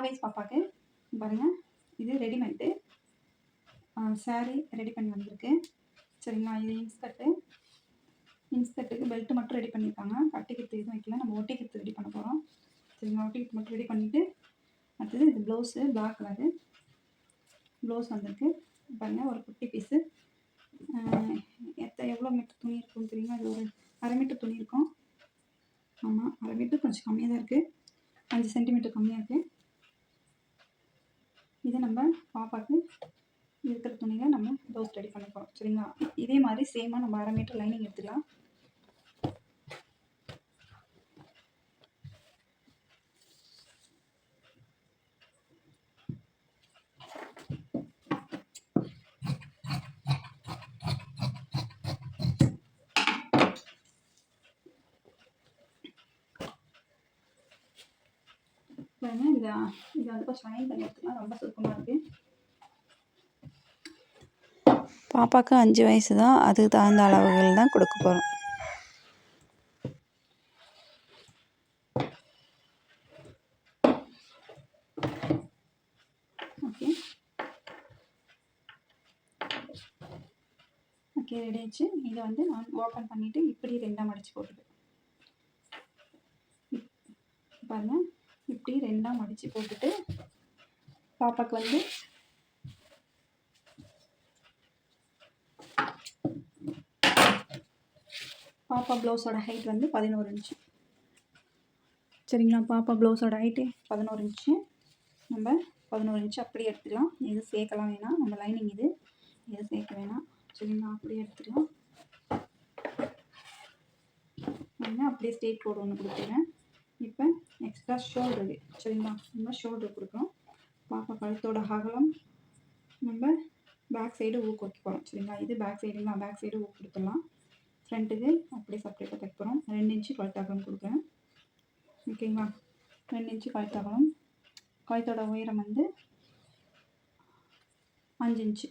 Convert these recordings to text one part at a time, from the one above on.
ஆறு வயசு பாப்பாவுக்கு பாருங்கள் இது ரெடிமேட்டு சாரீ ரெடி பண்ணி வந்திருக்கு. சரிங்களா? இது இன்ஸ்கர்ட்டு இன்ஸ்கர்ட்டுக்கு பெல்ட்டு மட்டும் ரெடி பண்ணியிருக்காங்க. கட்டிக்கிறது எதுவும் வைக்கல. நம்ம ஒட்டிக்கிறது ரெடி பண்ண போகிறோம் சரிங்களா? ஒட்டிக்கிறது மட்டும் ரெடி பண்ணிவிட்டு அடுத்தது இது ப்ளவுஸு பிளாக் கலரு ப்ளவுஸ் வந்திருக்கு. பாருங்கள் ஒரு குட்டி பீஸு எத்த எவ்வளோ மீட்டர் துணி இருக்கும்னு தெரியுமா? இது ஒரு அரை மீட்டர் துணி இருக்கும். ஆமாம் அரை மீட்டர் கொஞ்சம் கம்மியாக தான் இருக்குது அஞ்சு சென்டிமீட்டர் கம்மியாக இருக்குது இதை நம்ம பாப்பாவுக்கு இருக்கிற துணியை நம்ம ப்ளவுஸ் ரெடி பண்ண போகிறோம் சரிங்களா? இதே மாதிரி சேமாக நம்ம அரை மீட்டர் லைனிங் எடுத்துக்கலாம் பாருங்க இந்த இதை வந்து கொஞ்சம் லைன் பண்ணி எடுத்துக்கலாம். ரொம்ப சுருக்கமாக இருக்குது பாப்பாவுக்கு அஞ்சு வயசு தான். அதுக்கு தகுந்த அளவுகள் தான் கொடுக்க போகிறோம் ஓகே ஓகே ரெடி ஆச்சு இதை வந்து நான் ஓப்பன் பண்ணிவிட்டு இப்படி ரெண்டாக மடித்து போட்டுருக்கேன் பாருங்க. இப்படி ரெண்டாக மடித்து போட்டுட்டு பாப்பாவுக்கு வந்து பாப்பா ப்ளவுஸோட ஹைட் வந்து பதினோரு இன்ச்சு சரிங்களா? பாப்பா ப்ளவுஸோட ஹைட்டு பதினோரு இன்ச்சு நம்ம பதினோரு இன்ச்சு அப்படியே எடுத்துக்கலாம். இது சேர்க்கலாம் வேணாம். நம்ம லைனிங் இது. இது சேர்க்க வேணாம். சரிங்களா? அப்படியே எடுத்துக்கலாம். அப்படியே ஸ்டேட் கோடு ஒன்று கொடுத்துருவேன் இப்போ எக்ஸ்ட்ரா ஷோல்டரு சரிங்களா நம்ம ஷோல்டர் கொடுக்குறோம் பாப்பா கழுத்தோட அகலம். நம்ம பேக் சைடு ஊக்கு வைக்க போகிறோம் சரிங்களா? இது பேக் சைடுங்களா பேக் சைடு ஊக்கு கொடுத்துடலாம் ஃப்ரண்ட்டுக்கு அப்படியே செப்பரேட்டாக தைக்க போகிறோம் ரெண்டு இன்ச்சு கழுத்து அகலம் கொடுக்குறேன். ஓகேங்களா? ரெண்டு இன்ச்சு கழுத்து அகலம். கழுத்தோட உயரம் வந்து அஞ்சு இன்ச்சு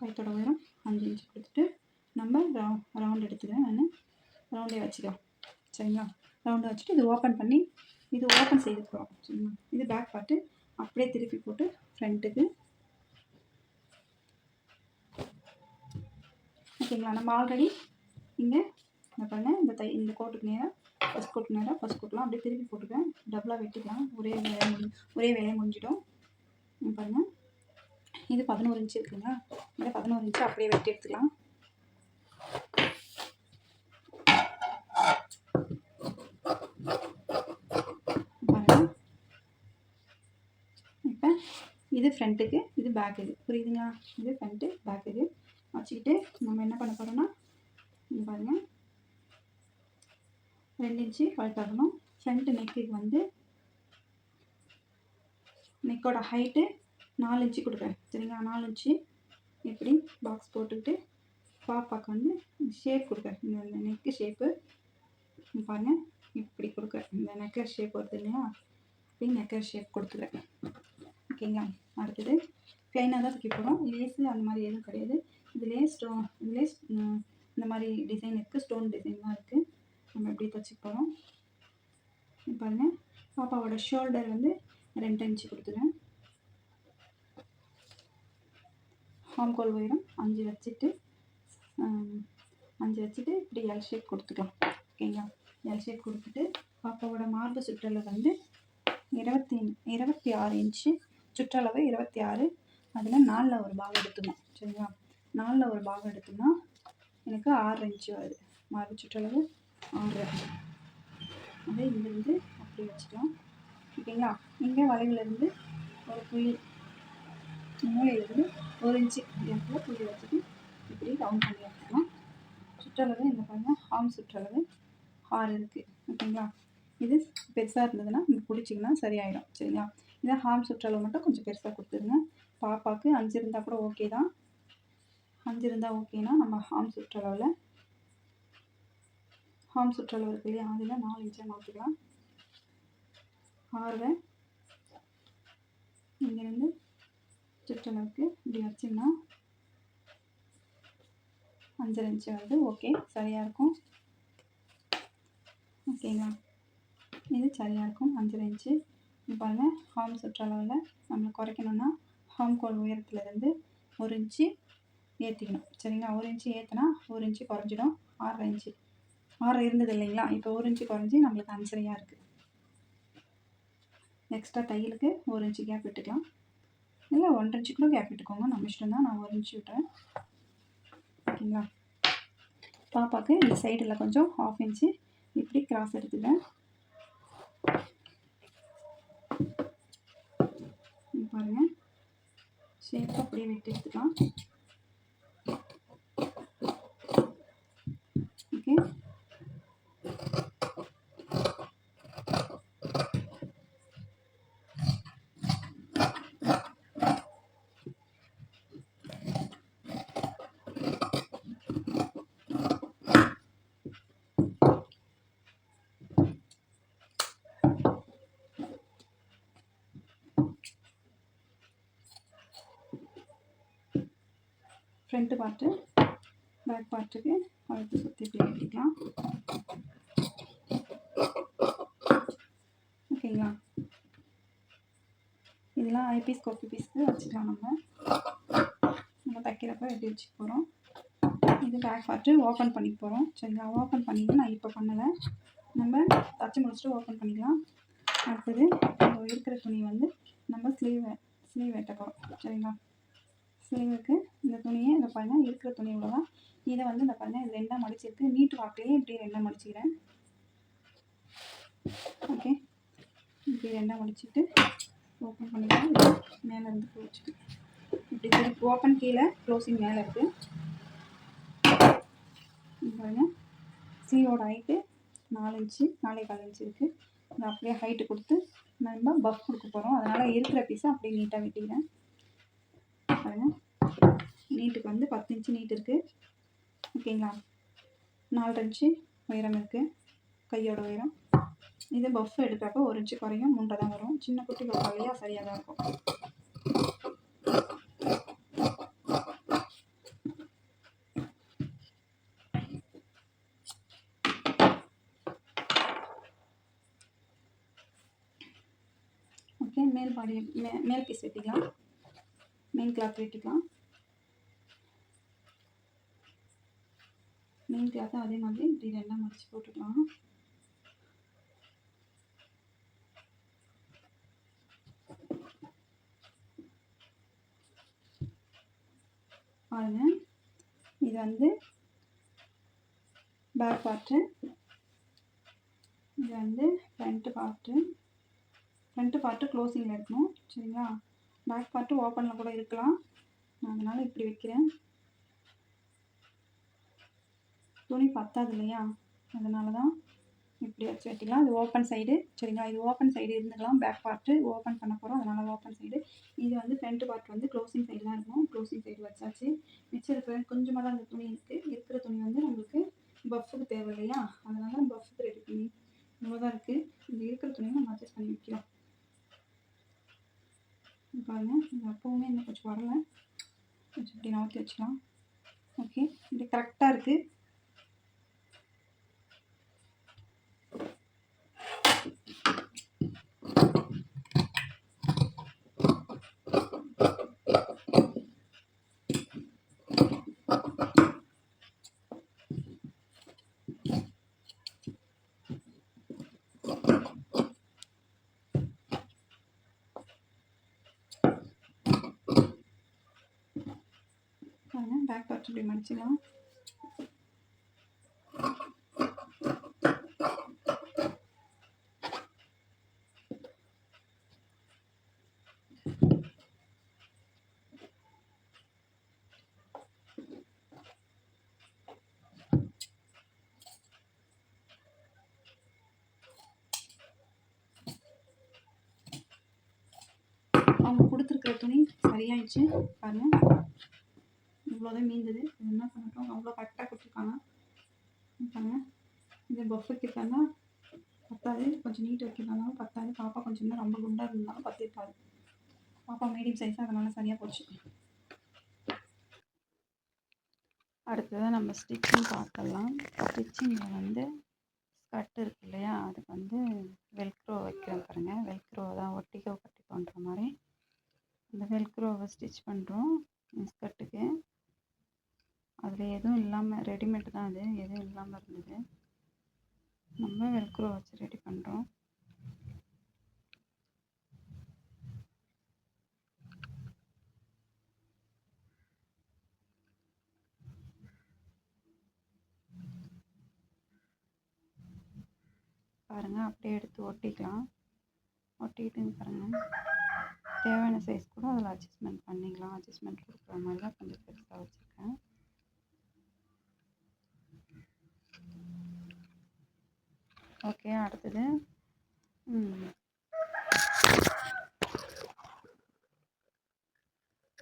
கழுத்தோட உயரம் அஞ்சு இன்ச்சு கொடுத்துட்டு நம்ம ரவு ரவுண்ட் எடுத்துக்கிறேன். நான் ரவுண்டே வச்சுக்கலாம் சரிங்களா? ரவுண்டை வச்சுட்டு இது ஓப்பன் பண்ணி இது ஓப்பன் செய்து போகிறோம் சரிங்களா இது பேக் பார்ட்டு அப்படியே திருப்பி போட்டு ஃப்ரண்ட்டுக்கு ஓகேங்களா நம்ம ஆல்ரெடி இங்கே என்ன பண்ணேன் இந்த தை இந்த கோட்டுக்கு நேராக ஃபஸ்ட் கோட்டுக்கு நேராக ஃபஸ்ட் கோட்லாம் அப்படியே திருப்பி போட்டுக்கேன் டபுளாக வெட்டிக்கலாம். ஒரே வேலை முடி ஒரே வேலையை முடிஞ்சிடும். பாருங்கள் இது பதினோரு இன்ச்சு இருக்குங்களா? இந்த பதினோரு இன்ச்சு அப்படியே வெட்டி எடுத்துக்கலாம் பாருங்க இப்போ இது பேக் இது புரியுதுங்க புரியுதுங்களா? இது ஃப்ரண்ட்டு இது வச்சுக்கிட்டு நம்ம என்ன பண்ண போகிறோம்னா இங்க பாருங்கள் ரெண்டு இன்ச்சு வளர்த்தாகணும் ஃப்ரண்ட் நெக்குக்கு வந்து நெக்கோட ஹைட்டு நாலு இன்ச்சு கொடுக்குறேன். சரிங்களா? நாலு இன்ச்சு இப்படி பாக்ஸ் போட்டுக்கிட்டு பாப்பாக்கு வந்து ஷேப் கொடுக்குறேன். இந்த நெக்கு ஷேப்பு பாருங்க. இப்படி கொடுக்குறேன். இந்த நெக்லஸ் ஷேப் வருது இல்லையா? இப்படி நெக்லஸ் ஷேப் கொடுத்துருக்கேன் ஓகேங்களா? அடுத்தது ப்ளைனாக தான் தைக்க போகிறோம் லேஸு அந்த மாதிரி எதுவும் கிடையாது. இதுலேயே ஸ்டோ இதுலேயே இந்த மாதிரி டிசைன் இருக்குது ஸ்டோன் டிசைன் தான் இருக்குது நம்ம எப்படி தைச்சி போகிறோம் பாருங்கள் பாப்பாவோட ஷோல்டர் வந்து ரெண்டு இன்ச்சு கொடுத்துருவேன் ஹாம்கோல் உயரம் அஞ்சு வச்சுட்டு அஞ்சு வச்சுட்டு இப்படி எல் ஷேப் கொடுத்துக்கலாம். ஓகேங்களா? எல் ஷேப் கொடுத்துட்டு பாப்பாவோட மார்பு சுற்றலை வந்து இருபத்தி இருபத்தி ஆறு இன்ச்சு சுற்றளவு இருபத்தி ஆறு. அதில் நாலில் ஒரு பாகம் எடுத்துக்கணும். சரிங்களா? நாலில் ஒரு பாகம் எடுத்தோம்னா எனக்கு ஆறு இன்ச்சு வருது. மாறு சுற்றளவு ஆறு. அதே இங்கேருந்து அப்படி வச்சுக்கலாம். ஓகேங்களா? இங்கே வளைவுலேருந்து ஒரு புள்ளி மூலையிலேருந்து ஒரு இன்ச்சு இடத்துல புள்ளி வச்சுட்டு இப்படி ரவுண்ட் பண்ணி வச்சுக்கலாம் சுற்றளவு இந்த பாருங்கள் ஹார்ம் சுற்றளவு ஆறு இருக்குது ஓகேங்களா? இது பெருசாக இருந்ததுன்னா நீங்கள் பிடிச்சிங்கன்னா சரியாயிடும். சரிங்களா? இதை ஹாம் சுற்றளவு மட்டும் கொஞ்சம் பெருசாக கொடுத்துருங்க. பாப்பாவுக்கு அஞ்சு இருந்தால் கூட ஓகே தான். அஞ்சு இருந்தால் ஓகேனா நம்ம ஹாம் சுற்றளவில் ஹாம் சுற்றளவு இருக்கு இல்லையா? அதில் நாலு இன்ச்சாக மாற்றிக்கலாம் ஆறுவை இங்கேருந்து சுற்றளவுக்கு இப்படி வச்சிங்கன்னா அஞ்சரை இன்ச்சு வந்து ஓகே சரியாக இருக்கும். ஓகேங்களா இது சரியாக இருக்கும். அஞ்சரை இன்ச்சு பாருங்கள் ஹார்ம் சுற்றளவில் நம்ம குறைக்கணும்னா ஹார்ம் கோல் உயரத்துலேருந்து ஒரு இன்ச்சு ஏற்றிக்கணும் சரிங்களா? ஒரு இன்ச்சு ஏற்றினா ஒரு இன்ச்சு குறைஞ்சிடும். ஆறரை இன்ச்சு. ஆறு இருந்தது இல்லைங்களா? இப்போ ஒரு இன்ச்சு குறைஞ்சி நம்மளுக்கு அஞ்சரையாக இருக்குது எக்ஸ்ட்ரா தையலுக்கு ஒரு இன்ச்சு கேப் விட்டுக்கலாம். இல்லை ஒன்றரை இன்ச்சு கூட கேப் விட்டுக்கோங்க. நம்ம இஷ்டம் தான். நான் ஒரு இன்ச்சு விட்டுறேன். ஓகேங்களா? பாப்பாவுக்கு இந்த சைடில் கொஞ்சம் ஹாஃப் இன்ச்சு இப்படி கிராஸ் எடுத்துக்கிறேன் பாருங்கள் ஷேப் அப்படியே வெட்டி எடுத்துக்கலாம். ஓகே ஃப்ரண்ட்டு பார்ட்டு பேக் பார்ட்டுக்கு அழுத்து சுற்றி இப்படி வெட்டிக்கலாம் ஓகேங்களா இதெல்லாம் ஐ பீஸ் கொப்பி பீஸ்க்கு வச்சுக்கலாம் நம்ம. நம்ம தைக்கிறப்ப வெட்டி வச்சுக்க போகிறோம் இது பேக் பார்ட்டு ஓப்பன் பண்ணிக்க போகிறோம் சரிங்களா ஓப்பன் பண்ணிட்டு நான் இப்போ பண்ணலை. நம்ம தச்சு முடிச்சுட்டு ஓப்பன் பண்ணிக்கலாம். அடுத்தது இருக்கிற துணி வந்து நம்ம ஸ்லீவ் ஸ்லீவ் வெட்ட போகிறோம் சரிங்களா? ஸ்லீவுக்கு இந்த துணியை இந்த பாருங்கள் இருக்கிற துணி இவ்வளோதான் இதை வந்து இந்த பாருங்கள் இது ரெண்டாக மடிச்சிருக்கு. நீட்டு வாக்கிலேயே இப்படி ரெண்டாக மடிச்சிக்கிறேன். ஓகே. இப்படி ரெண்டாக மடிச்சுட்டு ஓப்பன் பண்ணிக்கலாம் மேலே இருந்து போச்சுட்டு இப்படி திருப்பி ஓப்பன் கீழே க்ளோசிங் மேலே இருக்குது பாருங்கள் சீரோட ஹைட்டு நாலு இன்ச்சு நாலே கால் இன்ச்சு இருக்குது இது அப்படியே ஹைட்டு கொடுத்து நம்ம பஃப் கொடுக்க போகிறோம் அதனால் இருக்கிற பீஸை அப்படியே நீட்டாக வெட்டிக்கிறேன். பாருங்கள் நீட்டுக்கு வந்து பத்து இன்ச்சு நீட் இருக்குது ஓகேங்களா? நாலரை இன்ச்சு உயரம் இருக்குது கையோட உயரம். இது பஃப் எடுக்கிறப்ப ஒரு இன்ச்சு குறையும். மூன்றை தான் வரும். சின்ன குட்டி பஃபாலையா சரியாக தான் இருக்கும். ஓகே மேல் பாடி மே மேல் பீஸ் வெட்டிக்கலாம். மெயின் கிளாத் வெட்டிக்கலாம் மெயின் கிளாத்தும் அதே மாதிரி இப்படி ரெண்டாக மடித்து போட்டுக்கலாம். பாருங்க. இது வந்து பேக் பார்ட்டு இது வந்து ஃப்ரண்ட்டு பார்ட்டு ஃப்ரண்ட்டு பார்ட்டு க்ளோசிங்கில் இருக்கணும். சரிங்களா? பேக் பார்ட்டு ஓப்பனில் கூட இருக்கலாம். நான் அதனால் இப்படி வைக்கிறேன். துணி பத்தாது இல்லையா? அதனால தான் இப்படி வச்சு வெட்டிக்கலாம் இது ஓப்பன் சைடு சரிங்களா? இது ஓப்பன் சைடு இருந்துக்கலாம். பேக் பார்ட்டு ஓப்பன் பண்ண போகிறோம் அதனால் ஓப்பன் சைடு இது வந்து ஃப்ரண்ட் பார்ட் வந்து க்ளோசிங் சைடு தான் இருக்கும். க்ளோசிங் சைடு வச்சாச்சு. மிச்சம் இருக்கிற கொஞ்சமாக தான் அந்த துணி இருக்குது இருக்கிற துணி வந்து நம்மளுக்கு பஃப்புக்கு தேவை இல்லையா? அதனால் பஃப்புக்கு ரெடி பண்ணி இவ்வளோதான் இருக்குது இந்த இருக்கிற துணியை நம்ம அட்ஜஸ்ட் பண்ணி வைக்கிறோம். பாருங்கள் இது அப்போவுமே இன்னும் கொஞ்சம் வரல. கொஞ்சம் இப்படி நகர்த்தி வச்சுக்கலாம். ஓகே இது கரெக்டாக இருக்குது பாருங்க பேக் பார்ட் இப்படி மடிச்சிக்கலாம். அவங்க கொடுத்துருக்குற துணி சரியாயிடுச்சு பாருங்க. இவ்வளோதான் மீந்தது என்ன பண்ணட்டும் அவ்வளோ கரெக்டாக கொடுத்துருக்காங்க. பாருங்க. இது பஃப் வைக்கிறதானா பத்தாது. கொஞ்சம் நீட் வைக்கிறதாலும் பத்தாது. பாப்பா கொஞ்சம் இன்னும் ரொம்ப குண்டாக இருந்தாலும் பத்திருக்காது. பாப்பா மீடியம் சைஸ் அதனால சரியாக போச்சு. அடுத்ததாக நம்ம ஸ்டிச்சிங் பார்க்கலாம். ஸ்டிச்சிங்கில் வந்து ஸ்கர்ட் இருக்கு இல்லையா? அதுக்கு வந்து வெல்க்ரோ வைக்கிறோம் பாருங்கள் வெல்க்ரோ தான் ஒட்டிக்கோ கட்டி பண்ணுற மாதிரி. அந்த வெல்க்ரோவை ஸ்டிச் பண்ணுறோம் ஸ்கர்ட்டுக்கு அதில் எதுவும் இல்லாமல் ரெடிமேட் தான் அது எதுவும் இல்லாமல் இருந்தது. நம்ம வெல்க்ரோ வச்சு ரெடி பண்ணுறோம் பாருங்கள் அப்படியே எடுத்து ஒட்டிக்கலாம். ஒட்டிக்கிட்டுங்க பாருங்கள் தேவையான சைஸ் கூட அதில் அட்ஜஸ்ட்மெண்ட் பண்ணிக்கலாம். அட்ஜஸ்ட்மெண்ட் கொடுக்குற மாதிரி தான் கொஞ்சம் பெருசாக வச்சுருக்கேன். ஓகே அடுத்தது.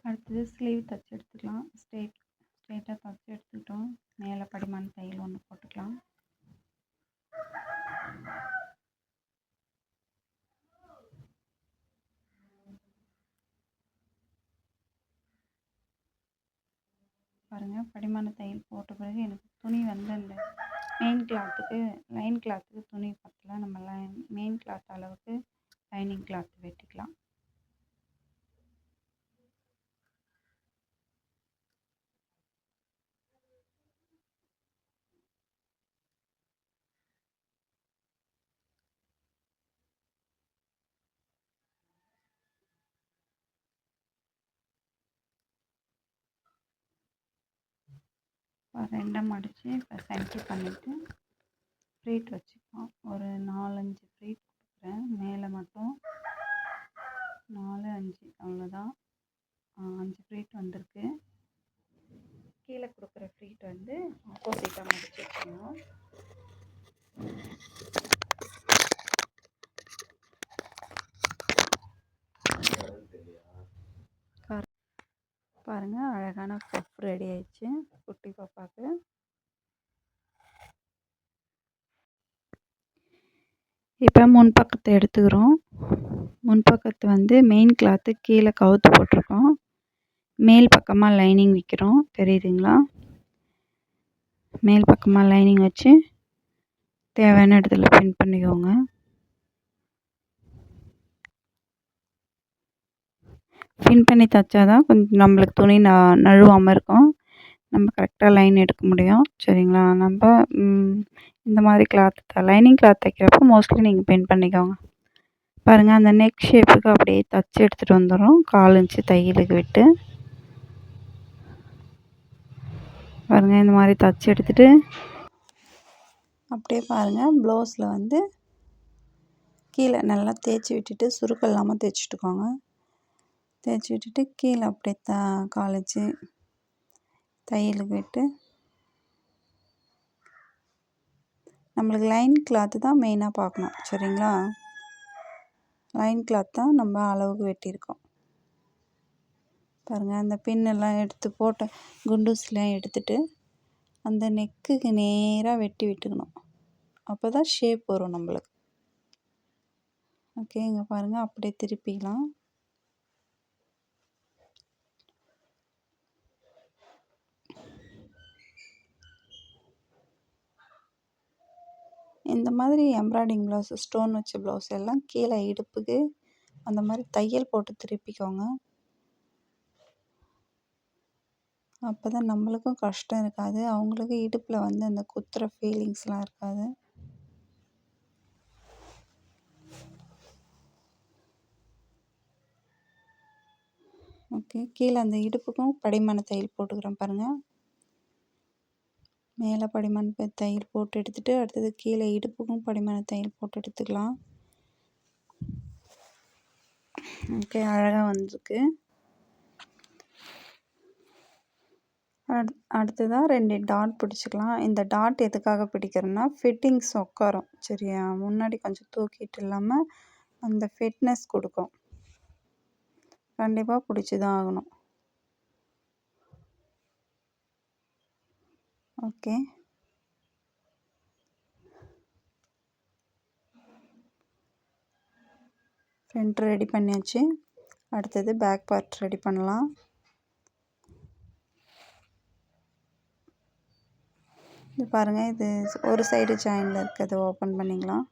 அடுத்தது ஸ்லீவ் தச்சு எடுத்துக்கலாம். ஸ்ட்ரெயிட் ஸ்ட்ரெயிட்டாக தச்சு எடுத்துக்கிட்டோம். மேலே படிமான தையல் ஒன்று போட்டுக்கலாம். பாருங்கள் படிமான தையல் போட்ட பிறகு எனக்கு துணி வந்து அந்த மெயின் கிளாத்துக்கு லைன் கிளாத்துக்கு துணி பத்தல நம்ம லைன் மெயின் கிளாத் அளவுக்கு லைனிங் கிளாத் வெட்டிக்கலாம். ரெண்டாக மடித்து இப்போ சென்டர் பண்ணிவிட்டு ஃப்ரீட் வச்சுப்போம். ஒரு நாலஞ்சு ஃப்ரீட் கொடுக்குறேன். மேலே மட்டும் நாலு அஞ்சு அவ்வளோதான் அஞ்சு ஃப்ரீட் வந்திருக்கு. கீழே கொடுக்குற ஃப்ரீட் வந்து ஆப்போசிட்டாக மடித்து வச்சுக்கணும். பாருங்கள் அழகான பஃப் ரெடி ஆயிடுச்சு குட்டி பாப்பாவுக்கு இப்போ முன் பக்கத்தை எடுத்துக்கிறோம். முன் பக்கத்து வந்து மெயின் கிளாத்து கீழே கவுத்து போட்டிருக்கோம். மேல் பக்கமாக லைனிங் வைக்கிறோம். தெரியுதுங்களா? மேல் பக்கமாக லைனிங் வச்சு தேவையான இடத்துல பின் பண்ணிக்கோங்க. பின் பண்ணி தைச்சா தான் கொஞ்சம் நம்மளுக்கு துணி ந நழுவாமல் இருக்கும். நம்ம கரெக்டாக லைன் எடுக்க முடியும். சரிங்களா? நம்ம இந்த மாதிரி கிளாத் லைனிங் கிளாத் தைக்கிறப்போ மோஸ்ட்லி நீங்கள் பின் பண்ணிக்கோங்க. பாருங்கள் அந்த நெக் ஷேப்புக்கு அப்படியே தச்சு எடுத்துகிட்டு வந்துடும் கால் இன்ச்சு தையலுக்கு விட்டு. பாருங்கள் இந்த மாதிரி தச்சு எடுத்துகிட்டு அப்படியே பாருங்கள் ப்ளவுஸில் வந்து கீழே நல்லா தேய்ச்சி விட்டுட்டு சுருக்கம் இல்லாமல் தேய்ச்சிட்டுக்கோங்க. தேய்ச்சி விட்டுட்டு கீழே அப்படியே த காலேஜ் தையலுக்கு விட்டு நம்மளுக்கு லைன் கிளாத்து தான் மெயினாக பார்க்கணும் சரிங்களா? லைன் கிளாத் தான் நம்ம அளவுக்கு வெட்டியிருக்கோம். பாருங்கள் அந்த பின்னெல்லாம் எடுத்து போட்ட குண்டூஸ்லாம் எடுத்துட்டு அந்த நெக்குக்கு நேராக வெட்டி விட்டுக்கணும். அப்போ தான் ஷேப் வரும் நம்மளுக்கு. ஓகே இங்கே பாருங்கள் அப்படியே திருப்பிக்கலாம். இந்த மாதிரி எம்ப்ராய்டிங் ப்ளவுஸ் ஸ்டோன் வச்ச ப்ளவுஸ் எல்லாம் கீழே இடுப்புக்கு அந்த மாதிரி தையல் போட்டு திருப்பிக்கோங்க. அப்போ தான் நம்மளுக்கும் கஷ்டம் இருக்காது. அவங்களுக்கு இடுப்பில் வந்து அந்த குத்துற ஃபீலிங்ஸ்லாம் இருக்காது. ஓகே கீழே அந்த இடுப்புக்கும் படிமான தையல் போட்டுக்கிறேன் பாருங்கள் மேலே படிமான தையல் போட்டு எடுத்துட்டு அடுத்தது கீழே இடுப்புக்கும் படிமான தையல் போட்டு எடுத்துக்கலாம். ஓகே அழகாக வந்திருக்கு. அடு அடுத்ததாக ரெண்டு டாட் பிடிச்சிக்கலாம். இந்த டாட் எதுக்காக பிடிக்கிறேன்னா ஃபிட்டிங்ஸ் உட்காரும் சரியா? முன்னாடி கொஞ்சம் தூக்கிட்டு இல்லாமல் அந்த ஃபிட்னஸ் கொடுக்கும். கண்டிப்பாக பிடிச்சி தான் ஆகணும். ஓகே. ஃப்ரண்ட் ரெடி பண்ணியாச்சு. அடுத்தது பேக் பார்ட் ரெடி பண்ணலாம். இது பாருங்கள் இது ஒரு சைடு ஜாயினில் இருக்கிறது ஓப்பன் பண்ணிக்கலாம்.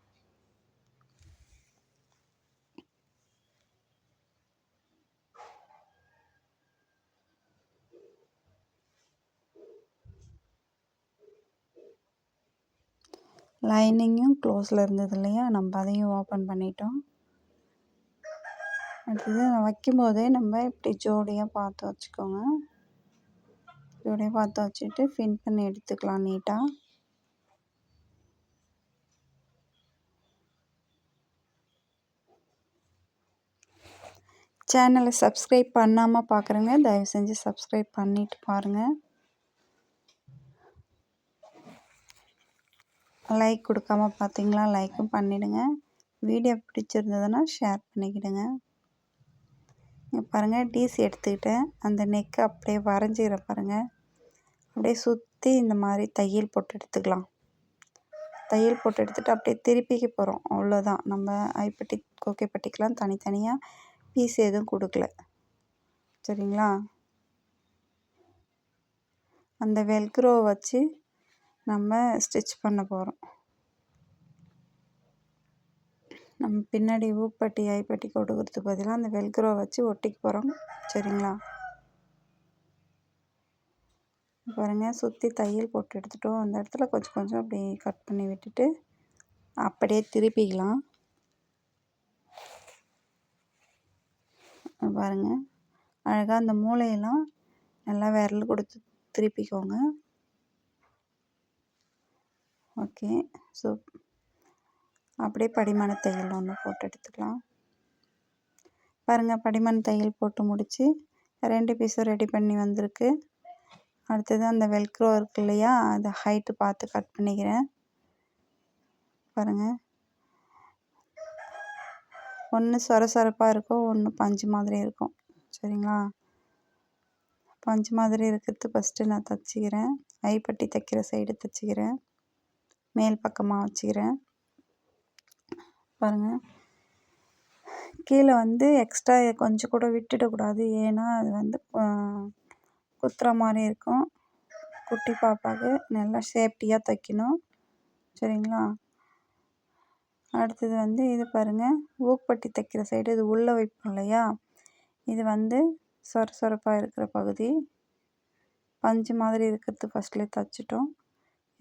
லைனிங்கும் க்ளோஸில் இருந்தது இல்லையா? நம்ம அதையும் ஓப்பன் பண்ணிட்டோம். அடுத்தது வைக்கும்போதே நம்ம இப்படி ஜோடியாக பார்த்து வச்சுக்கோங்க. ஜோடியாக பார்த்து வச்சுட்டு ஃபின் பண்ணி எடுத்துக்கலாம் நீட்டாக சேனலை சப்ஸ்கிரைப் பண்ணாமல் பார்க்குறேங்க தயவு செஞ்சு சப்ஸ்கிரைப் பண்ணிவிட்டு பாருங்கள் லைக் கொடுக்காம பார்த்தீங்களா லைக்கும் பண்ணிவிடுங்க வீடியோ பிடிச்சிருந்ததுன்னா ஷேர் பண்ணிக்கிடுங்க. இங்கே பாருங்கள் டிசி எடுத்துக்கிட்டேன். அந்த நெக்கை அப்படியே வரைஞ்சிக்கிற பாருங்கள் அப்படியே சுற்றி இந்த மாதிரி தையல் போட்டு எடுத்துக்கலாம். தையல் போட்டு எடுத்துகிட்டு அப்படியே திருப்பிக்க போகிறோம் அவ்வளோதான் நம்ம ஐப்பட்டி கோக்கைப்பட்டிக்கெலாம் தனித்தனியாக பீஸ் எதுவும் கொடுக்கல. சரிங்களா? அந்த வெல்க்ரோ வச்சு நம்ம ஸ்டிச் பண்ண போகிறோம் நம்ம பின்னாடி ஊப்பட்டி ஐப்பட்டி கொடுக்கறதுக்கு பதிலாக அந்த வெல்க்ரோ வச்சு ஒட்டிக்க போகிறோம் சரிங்களா? பாருங்கள் சுற்றி தையல் போட்டு எடுத்துட்டோம். அந்த இடத்துல கொஞ்சம் கொஞ்சம் அப்படி கட் பண்ணி விட்டுட்டு அப்படியே திருப்பிக்கலாம். பாருங்கள் அழகாக அந்த மூளையெல்லாம் நல்லா விரல் கொடுத்து திருப்பிக்கோங்க. ஓகே. ஸோ அப்படியே படிமான தையல் ஒன்று போட்டு எடுத்துக்கலாம். பாருங்கள் படிமான தையல் போட்டு முடித்து ரெண்டு பீஸும் ரெடி பண்ணி வந்திருக்கு. அடுத்தது அந்த வெல்க்ரோ இருக்கு இல்லையா அதை ஹைட்டு பார்த்து கட் பண்ணிக்கிறேன். பாருங்கள் ஒன்று சொர சொரப்பாக இருக்கும் ஒன்று பஞ்சு மாதிரி இருக்கும். சரிங்களா? பஞ்சு மாதிரி இருக்கிறது ஃபஸ்ட்டு நான் தைச்சிக்கிறேன். ஐப்பட்டி தைக்கிற சைடு தைச்சிக்கிறேன். மேல் பக்கமாக வச்சுக்கிறேன். பாருங்கள் கீழே வந்து எக்ஸ்ட்ரா கொஞ்சம் கூட விட்டுடக்கூடாது ஏன்னா அது வந்து குத்துற மாதிரி இருக்கும். குட்டி பாப்பாவுக்கு நல்லா சேஃப்டியாக தைக்கணும். சரிங்களா? அடுத்தது வந்து இது பாருங்கள் ஊக்பட்டி தைக்கிற சைடு இது உள்ளே வைப்போம் இல்லையா? இது வந்து சொர சொரப்பாக இருக்கிற பகுதி. பஞ்சு மாதிரி இருக்கிறது ஃபஸ்ட்லேயே தைச்சிட்டோம்.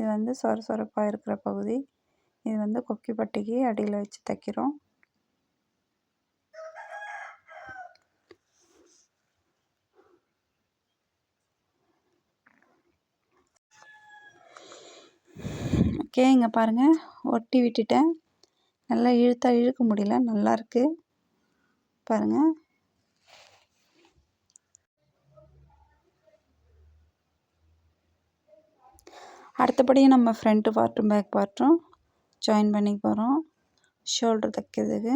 இது வந்து சொர சொரப்பாக இருக்கிற பகுதி. இது வந்து கொக்கி பட்டிக்கு அடியில் வச்சு தைக்கிறோம். ஓகே இங்கே பாருங்கள் ஒட்டி விட்டுட்டேன். நல்லா இழுத்தா இழுக்க முடியல. நல்லாயிருக்கு பாருங்கள் அடுத்தபடி நம்ம ஃப்ரண்ட்டு பார்ட்டும் பேக் பார்ட்டும் ஜாயின் பண்ணி போகிறோம் ஷோல்டர் தைக்கிறதுக்கு.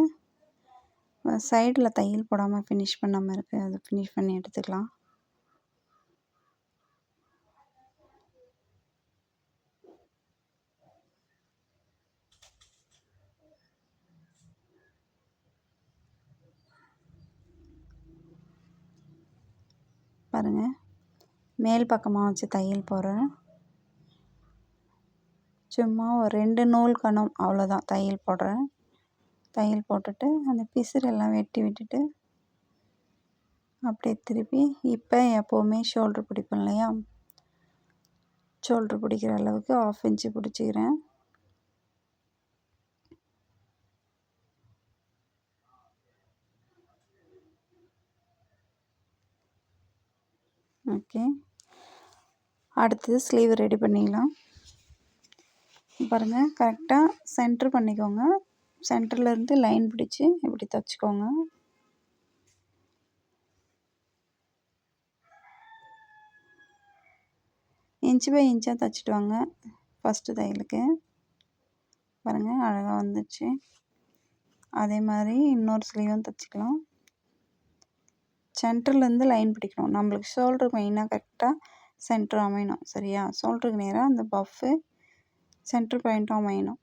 சைடில் தையல் போடாமல் ஃபினிஷ் பண்ணாமல் இருக்குது அதை ஃபினிஷ் பண்ணி எடுத்துக்கலாம். பாருங்கள் மேல் பக்கமாக வச்சு தையல் போடுறேன். சும்மா ஒரு ரெண்டு நூல் கணம் அவ்வளோதான். தையல் போடுறேன். தையல் போட்டுட்டு அந்த பிசுறு எல்லாம் வெட்டி விட்டுட்டு அப்படியே திருப்பி இப்போ எப்போவுமே ஷோல்ட்ரு பிடிப்பேன் இல்லையா? ஷோல்ட்ரு பிடிக்கிற அளவுக்கு ஆஃப் இன்ச்சு பிடிச்சிக்கிறேன். ஓகே அடுத்தது ஸ்லீவ் ரெடி பண்ணிக்கலாம் பாருங்கள் கரெக்டாக சென்ட்ரு பண்ணிக்கோங்க. சென்டர்லேருந்து லைன் பிடிச்சி இப்படி தைச்சிக்கோங்க. இன்ச்சு பை இன்ச்சாக தைச்சிட்டு வாங்க ஃபஸ்ட்டு தையலுக்கு. பாருங்கள் அழகாக வந்துச்சு. அதே மாதிரி இன்னொரு ஸ்லீவும் தைச்சிக்கலாம். சென்டர்லேருந்து லைன் பிடிக்கணும். நம்மளுக்கு ஷோல்டர் மெயினாக கரெக்டாக சென்டர் அமையணும் சரியா? ஷோல்டருக்கு நேராக அந்த பஃப்பு சென்ட்ரு பாயிண்ட்டும் அமையணும்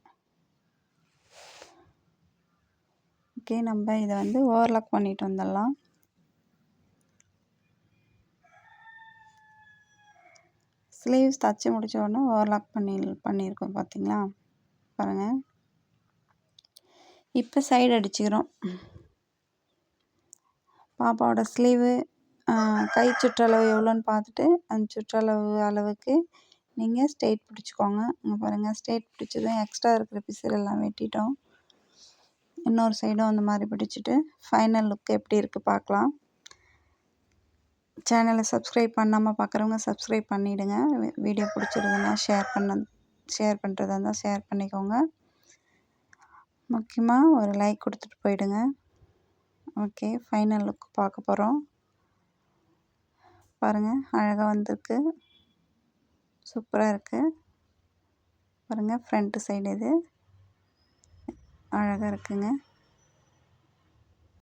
ஓகே நம்ம இதை வந்து ஓவர்லாக் பண்ணிட்டு வந்துடலாம். ஸ்லீவ்ஸ் தச்சு முடித்த உடனே ஓவர்லாக் பண்ணி பண்ணியிருக்கோம் பார்த்தீங்களா? பாருங்கள் இப்போ சைடு அடிச்சுக்கிறோம். பாப்பாவோட ஸ்லீவு கை சுற்றளவு எவ்வளோன்னு பார்த்துட்டு அந்த சுற்றளவு அளவுக்கு நீங்கள் ஸ்ட்ரெயிட் பிடிச்சிக்கோங்க. இங்கே பாருங்கள் ஸ்ட்ரெயிட் பிடிச்சதும் எக்ஸ்ட்ரா இருக்கிற பிசுறு எல்லாம் வெட்டிட்டோம். இன்னொரு சைடும் அந்த மாதிரி பிடிச்சிட்டு ஃபைனல் லுக் எப்படி இருக்குது பார்க்கலாம். சேனலை சப்ஸ்கிரைப் பண்ணாமல் பார்க்குறவங்க சப்ஸ்கிரைப் பண்ணிவிடுங்க வீடியோ பிடிச்சிருந்ததுன்னா ஷேர் பண்ண ஷேர் பண்ணுறதா இருந்தால் ஷேர் பண்ணிக்கோங்க. முக்கியமாக ஒரு லைக் கொடுத்துட்டு போயிடுங்க. ஓகே ஃபைனல் லுக் பார்க்க போகிறோம் பாருங்கள் அழகாக வந்திருக்கு. சூப்பராக இருக்குது பாருங்கள் ஃப்ரண்ட்டு சைடு இது. அழகாக இருக்குங்க.